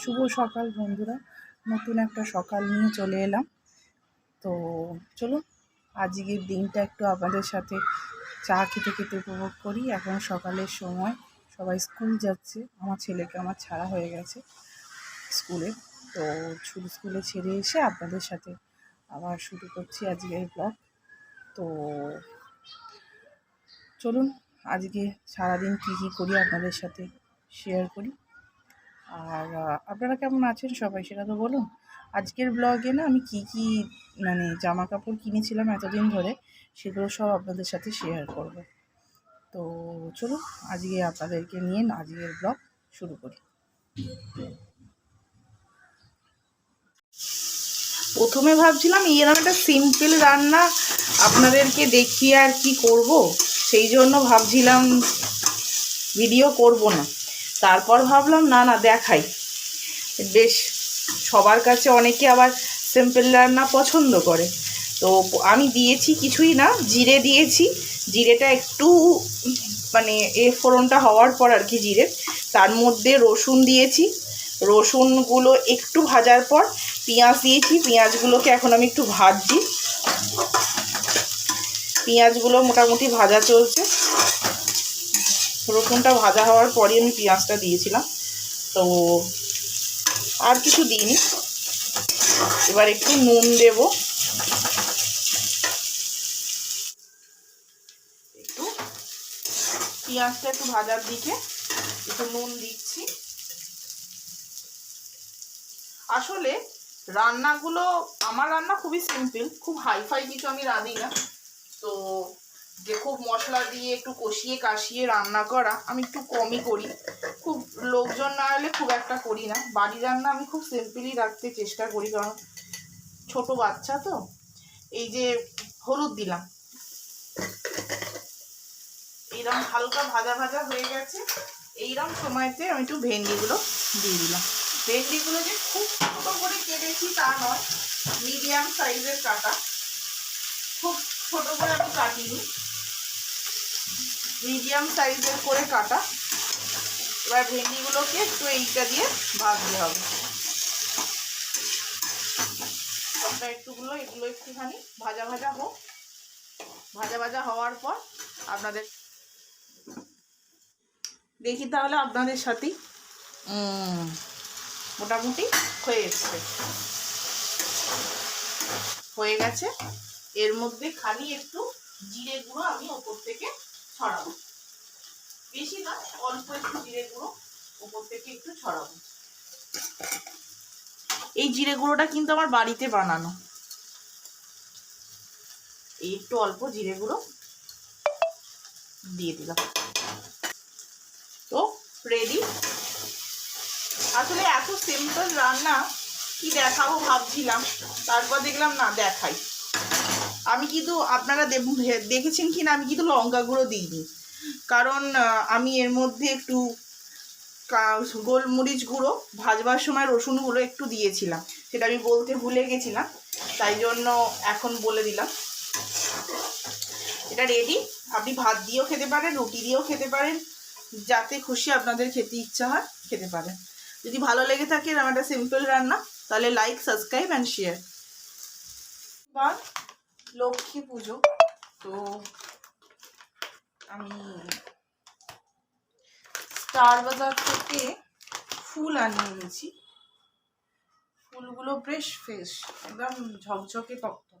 শুভ সকাল বন্ধুরা। নতুন একটা সকাল নিয়ে চলে এলাম। তো চলুন, আজকের দিনটা একটু আপনাদের সাথে চা খেতে খেতে উপভোগ করি। এখন সকালের সময়, সবাই স্কুল যাচ্ছে। আমার ছেলেকে আমার ছাড়া হয়ে গেছে স্কুলে। তো শুধু স্কুলে ছেড়ে এসে আপনাদের সাথে আবার শুরু করছি আজকের ব্লগ। তো চলুন, আজকে সারাদিন কী কী করি আপনাদের সাথে শেয়ার করি। আর আপনারা কেমন আছেন সবাই সেটা তো বলুন। আজকের ব্লগে না আমি কি কি মানে জামা কাপড় কিনেছিলাম এতদিন ধরে সেগুলো সব আপনাদের সাথে শেয়ার করব। তো চলুন, আজকে আপনাদেরকে নিয়ে আজকের ব্লগ শুরু করি। প্রথমে ভাবছিলাম এরকম একটা সিম্পল রান্না আপনাদেরকে দেখিয়ে আর কি করব, সেই জন্য ভাবছিলাম ভিডিও করব না। তারপর ভাবলাম, না না, দেখাই। বেশ, সবার কাছে অনেকে আবার সিম্পল রান্না পছন্দ করে। তো আমি দিয়েছি কিছুই না, জিরে দিয়েছি। জিরেটা একটু মানে এ ফোড়নটা হওয়ার পর আর কি জিরে। তার মধ্যে রসুন দিয়েছি। রসুনগুলো একটু ভাজার পর পেঁয়াজ দিয়েছি। পেঁয়াজগুলোকে এখন আমি একটু ভাজছি। পেঁয়াজগুলো মোটামুটি ভাজা চলছে। রসুনটা ভাজা হওয়ার পরই আমি পেঁয়াজটা দিয়েছিলাম। তো আর কিছু দিইনি। এবার একটু নুন দেব। একটু পেঁয়াজটা একটু ভাজার দিকে একটু নুন দিচ্ছি। আসলে রান্নাগুলো, আমার রান্না খুবই সিম্পল খুব হাইফাই কিছু আমি রাঁধি না। তো যে খুব মশলা দিয়ে একটু কষিয়ে কাশিয়ে রান্না করা আমি একটু কমই করি। খুব লোকজন না হলে খুব একটা করি না। বাড়ি রান্না আমি খুব সিম্পলই রাখতে চেষ্টা করি, কারণ ছোট বাচ্চা তো। এই যে হলুদ দিলাম। এইরকম হালকা ভাজা ভাজা হয়ে গেছে। এইরকম সময়তে আমি একটু ভেন্ডিগুলো দিয়ে দিলাম। ভেন্ডিগুলো যে খুব ছোটো করে কেটেছি তা নয় মিডিয়াম সাইজের কাটা। খুব ছোট করে আমি কাটিনি মিডিয়াম সাইজের করে কাটা। এবার ভেন্ডিগুলোকে একটু এইটা দিয়ে ভাজতে হবে। সবটা একটুগুলো এগুলো একটুখানি ভাজা ভাজা হোক। ভাজা ভাজা হওয়ার পর আপনাদের দেখি তাহলে আপনাদের সাথেই। মোটামুটি হয়ে এসছে। হয়ে গেছে। এর মধ্যে খালি একটু জিরে গুঁড়ো আমি ওপর থেকে ছড়াবো। বেশি না অল্প একটু জিরে গুঁড়ো ওপর থেকে একটু ছড়াবো। এই জিরে গুঁড়োটা কিন্তু আমার বাড়িতে বানানো। এই একটু অল্প জিরে গুঁড়ো দিয়ে দিলাম। তো রেডি আসলে এত সিম্পল রান্না কি দেখাবো ভাবছিলাম, তারপর দেখলাম না, দেখাই। আমি কিন্তু আপনারা দেখেছেন কি না আমি কিন্তু লঙ্কা গুঁড়ো দিইনি। কারণ আমি এর মধ্যে একটু গোলমরিচ গুঁড়ো, ভাজবার সময় রসুনগুলো একটু দিয়েছিলাম। সেটা আমি বলতে ভুলে গেছিলাম, তাই জন্য এখন বলে দিলাম। এটা রেডি আপনি ভাত দিয়েও খেতে পারেন, রুটি দিয়েও খেতে পারেন, যাতে খুশি আপনাদের খেতে ইচ্ছা হয়, খেতে পারেন। যদি ভালো লেগে থাকে এরকম একটা সিম্পল রান্না, তাহলে লাইক সাবস্ক্রাইব অ্যান্ড শেয়ার বা লক্ষ্মী পুজো। তো আমি স্টার বাজার থেকে ফুল আনিয়ে এনেছি। ফুলগুলো বেশ ফ্রেশ, একদম ঝকঝকে টকটকে।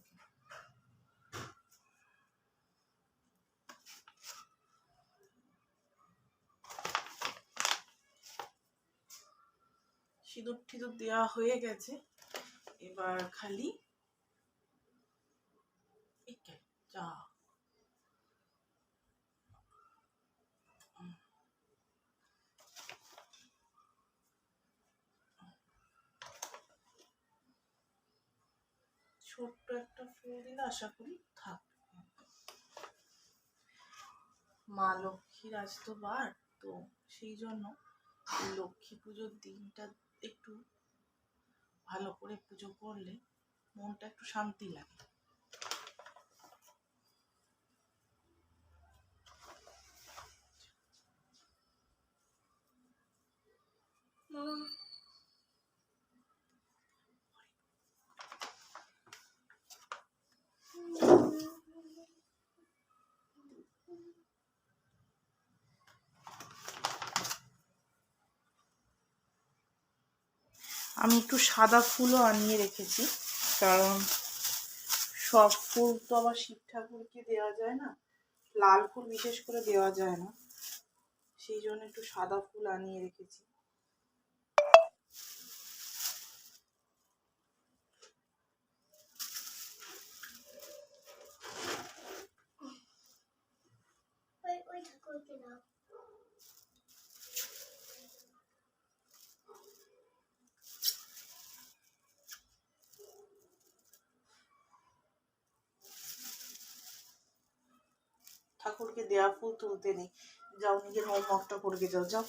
সিঁদুর টিঁদুর দেওয়া হয়ে গেছে। এবার খালি একে ছোট্ট একটা ফুল দিলে আশা করি থাকবে। মা লক্ষ্মীর আজ তো বার, তো সেই জন্য লক্ষ্মী পুজোর দিনটা একটু ভালো করে পুজো করলে মনটা একটু শান্তি লাগে। আমি একটু সাদা ফুলও আনিয়ে রেখেছি, কারণ সব ফুল তো আবার শিব ঠাকুরকে দেওয়া যায় না, লাল ফুল বিশেষ করে দেওয়া যায় না, সেই জন্য একটু সাদা ফুল আনিয়ে রেখেছি। ঠাকুরকে দেওয়া ফুল তুলতে নেই। যাও নিজের হোমওয়ার্কটা করে যাও যাও।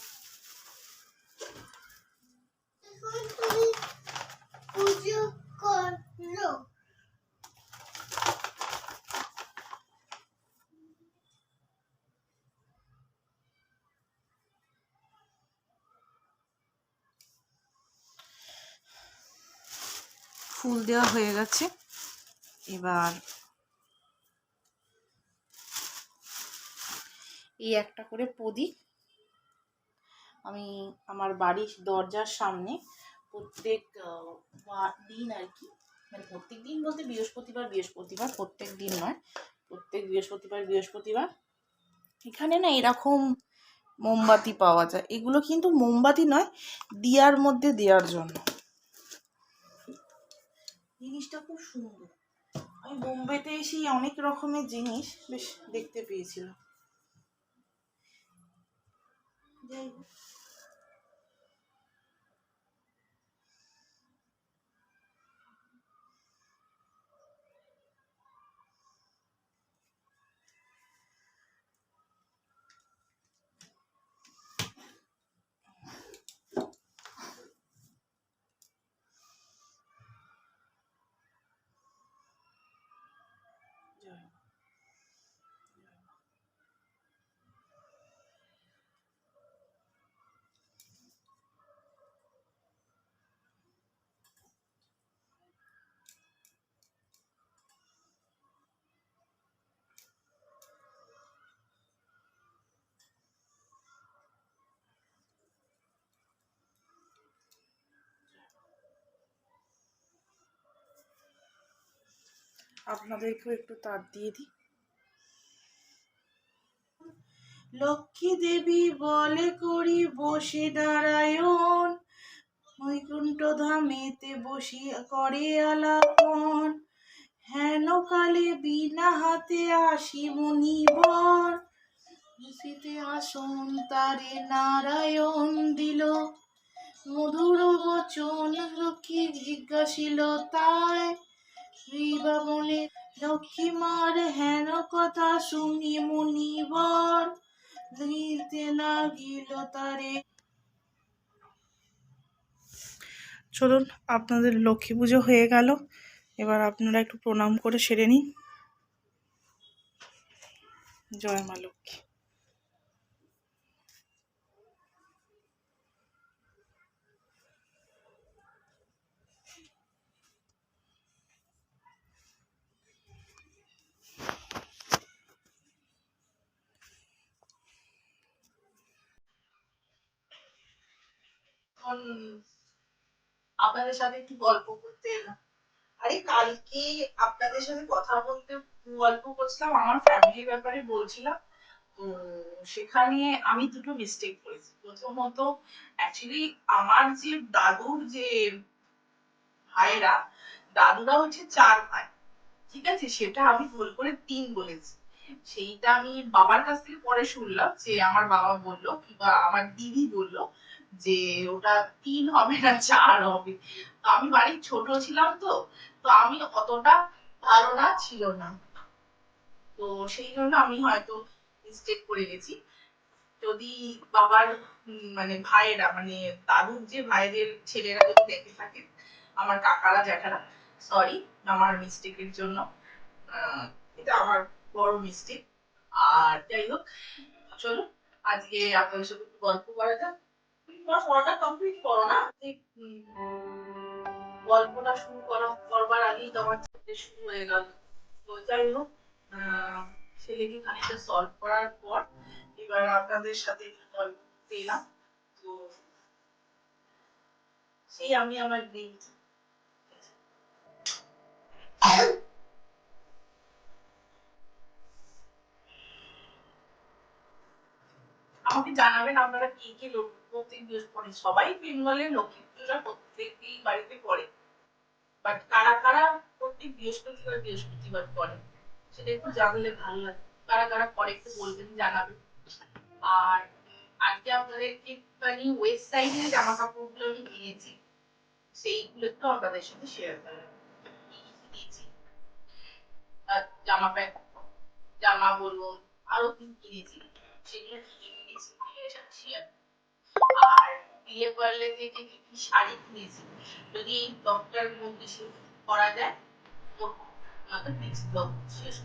ফুল দেওয়া হয়ে গেছে। এবার এই একটা করে প্রদীপ। আমি আমার বাড়ির দরজার সামনে প্রত্যেক দিন আর কি মানে প্রত্যেক দিন বলতে বৃহস্পতিবার বৃহস্পতিবার প্রত্যেক দিন নয়, প্রত্যেক বৃহস্পতিবার বৃহস্পতিবার। এখানে না এরকম মোমবাতি পাওয়া যায়। এগুলো কিন্তু মোমবাতি নয়, দিয়ার মধ্যে দেওয়ার জন্য। জিনিসটা খুব সুন্দর। আমি বোম্বেতে এসেই অনেক রকমের জিনিস বেশ দেখতে পেয়েছিলাম। যাই হোক। আপনাদেরকেও একটু তার দিয়ে দিই। লক্ষ্মী দেবী বলে করি, বসে দাঁড়ায়ন বৈকুণ্ঠ ধামেতে বসিয়া করে আলাপন। হেন কালে বিনা হাতে আসি মুনিবর। বসিতে আসন তারে নারায়ণ দিল। মধুর বচন লক্ষ্মী জিজ্ঞাসিল তাই শ্রীবামনে লক্ষ্মী মার হেন কথা শুনি মুনিবর। দিতে লাগিল তারে। চলুন, আপনাদের লক্ষ্মী পুজো হয়ে গেল। এবার আপনারা একটু প্রণাম করে সেরে নিন। জয় মা লক্ষ্মী। এখন আপনাদের সাথে একটু গল্প করতে এলাম। আরে, কালকে আপনাদের সাথে কথা বলতে গল্প করছিলাম, আমার ফ্যামিলির ব্যাপারে বলছিলাম। সেখানে আমি দুটো মিস্টেক করেছি। প্রথমত অ্যাকচুয়ালি আমার যে দাদুর যে ভাইরা দাদুরা হচ্ছে চার ভাই। ঠিক আছে? সেটা আমি ভুল করে তিন বলেছি। সেইটা আমি বাবার কাছ থেকে পরে শুনলাম যে আমার বাবা বলল কিংবা আমার দিদি বলল যে ওটা তিন হবে না, চার হবে। তো আমি বাড়ির ছোট ছিলাম তো তো আমি অতটা ধারণা ছিল না। তো সেই জন্য আমি হয়তো মিস্টেক করে গেছি। যদি বাবার মানে ভাইয়েরা মানে দাদুর যে ভাইদের ছেলেরা যদি দেখে থাকে, আমার কাকারা, জ্যাঠারা সরি আমার মিস্টেকের জন্য এটা আমার বড় মিস্টেক আর যাই হোক চলো আজকে আপনাদের সাথে গল্প করা যাক। তোমার পড়াটা কমপ্লিট করো না? যে, গল্পটা শুরু করা করবার আগেই তোমার ছেলে শুরু হয়ে গেল। তো যাই হোক ছেলেকে খানিকটা সলভ করার পর এবার আপনাদের সাথে গল্প পেলাম। তো সেই আমি আমার গ্রিন আমাকে জানাবেন আপনারা কি কি লক্ষ্মী পুজো করেন সবাই বেঙ্গলের লক্ষ্মী পুজোটা প্রত্যেকই বাড়িতে করে। বাট কারা কারা প্রত্যেক বৃহস্পতিবার বৃহস্পতিবার করে, সেটা একটু জানলে ভালো লাগে কারা কারা করে একটু বলবেন, জানাবেন। আর আজকে আপনাদেরকে একটুখানি ওয়েস্ট সাইডের জামা কাপড়গুলো আমি কিনেছি সেইগুলো একটু আপনাদের সাথে শেয়ার করলাম জামা প্যান্ট, জামা বলুন, আরও কি কিনেছি। সেগুলো কিনেছি শেয়ার আর বিয়ে পারলে থেকে কি শাড়ি কিনেছি, যদি এই ব্লগটার মধ্যে শেষ করা যায় তো নেক্সট ব্লগ শেষ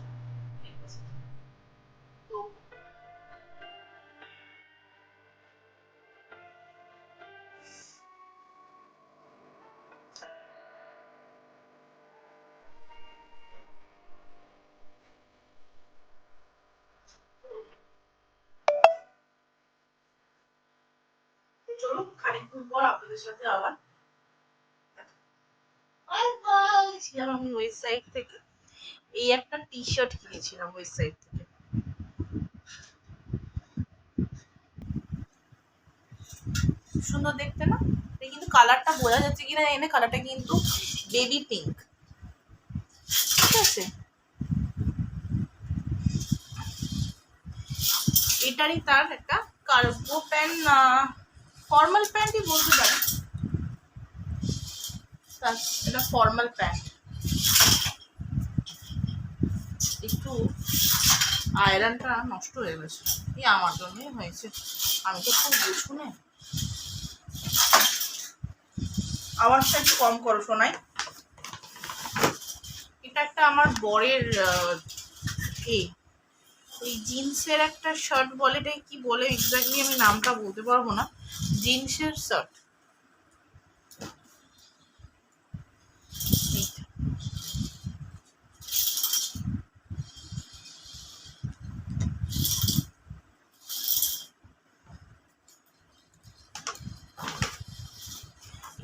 সাথে আবার আমি ওয়েবসাইট থেকে। এই একটা টি শার্ট কিনেছিলাম ওয়েবসাইট থেকে। সুন্দর দেখতে না? কিন্তু কালারটা বোঝা যাচ্ছে কিনা এনে কালারটা কিন্তু বেবি পিঙ্ক ঠিক আছে? এটারই তার একটা কার্গো প্যান্ট না। ফর্মাল প্যান্টই বলতে পারি এটা ফর্মাল প্যান্ট একটু আয়রনটা নষ্ট হয়ে গেছে। এই আমার জন্যই হয়েছে। আমি তো খুব বুঝু না। আওয়াজটা একটু কম করো শোনাই এটা একটা আমার বরের এ ওই জিন্সের একটা শার্ট বলে এটাকে কি বলে এক্স্যাক্টলি আমি নামটা বলতে পারব না। জিন্সের শার্ট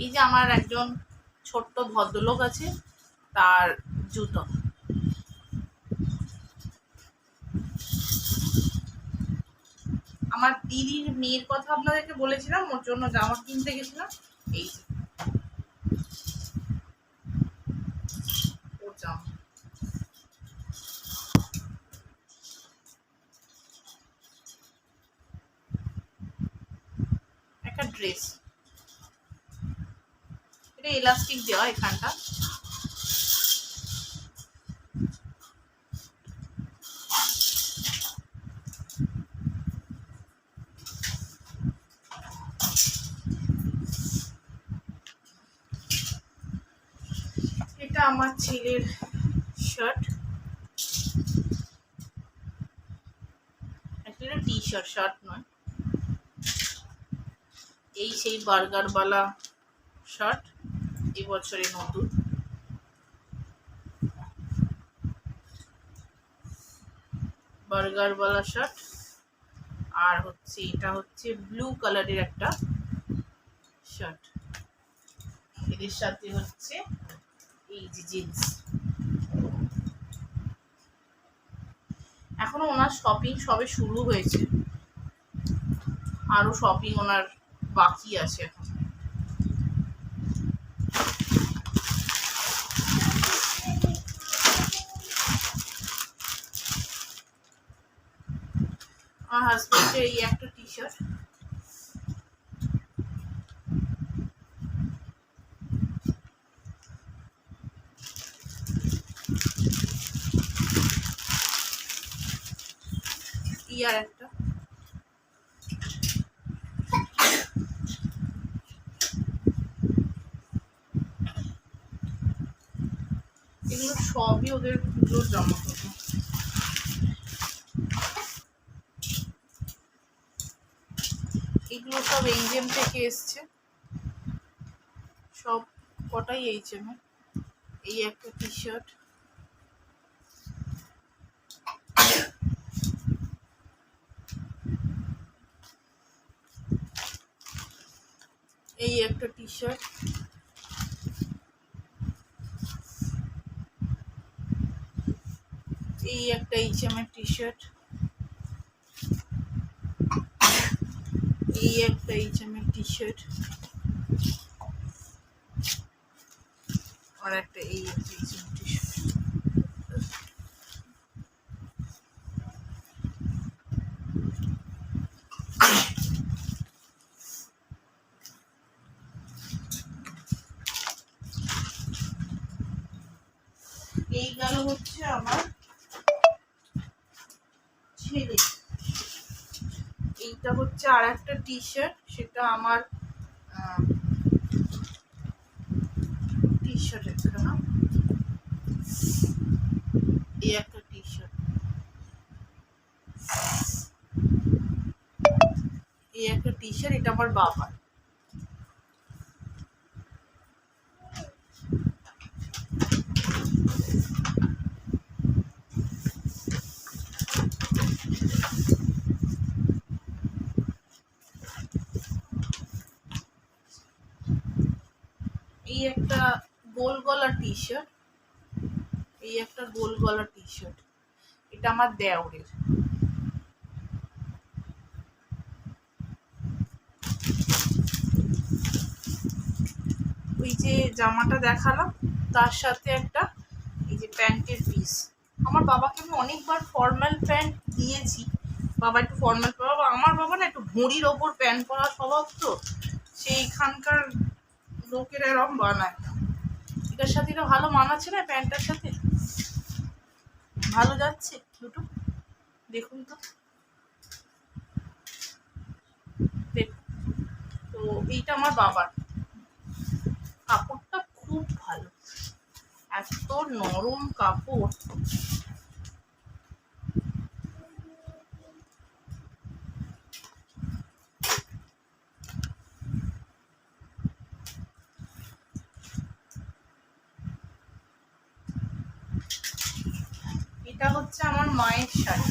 এই যে আমার একজন ছোট্ট ভদ্রলোক আছে, তার জুতো আমার দিদির মেয়ের কথা আপনাদেরকে বলেছিলাম, ওর জন্য জামা কিনতে গেছিলাম। এই জামা। একটা ড্রেস এটা এলাস্টিক দেওয়া এখানটা এটা ছেলের শার্ট একটা টি শার্ট শার্ট নয়। এই সেই বার্গারওয়ালা শার্ট এবছরে নতুন। বার্গারওয়ালা শার্ট আর হচ্ছে, এটা হচ্ছে ব্লু কালারের একটা শার্ট এদের সাথে হচ্ছে এই যে জিন্স এখনও ওনার শপিং সবে শুরু হয়েছে। আরও শপিং ওনার বাকি আছে এখন। আমার হাজবেন্ডের এই একটা টি শার্ট ইয়ার একটা। এগুলো সবই ওদের পুজোর জামা কাপড় এগুলো সব এইচএম থেকে এসছে। সব কটাই এইচএম এই একটা টি শার্ট এই একটা টি শার্ট এই একটা এইচএমের টি শার্ট এই একটা এইচএমের টি শার্ট আর একটা এই একটা এইচএম টি শার্ট আর একটা টি শার্ট সেটা আমার টি শার্ট একটা এই একটা টি শার্ট এই একটা টি শার্ট এটা আমার বাবার এই একটা গোল গলা টি শার্ট এই একটা গোল গলা টি শার্ট এটা আমার দেওরের। ওই যে জামাটা দেখালাম, তার সাথে একটা এই যে প্যান্টের পিস আমার বাবাকে আমি অনেকবার ফর্মাল প্যান্ট দিয়েছি। বাবা একটু ফর্মাল বাবা আমার বাবা না একটু ভুঁড়ির ওপর প্যান্ট পরা স্বভাব তো। সেইখানকার লোকেরা এরম বানায়। এটার সাথে এটা ভালো মানাচ্ছে না প্যান্টটার সাথে? ভালো যাচ্ছে দুটো? দেখুন তো। দেখুন। তো এইটা আমার বাবার। কাপড়টা খুব ভালো। এত নরম কাপড়। এটা হচ্ছে আমার মায়ের শাড়ি।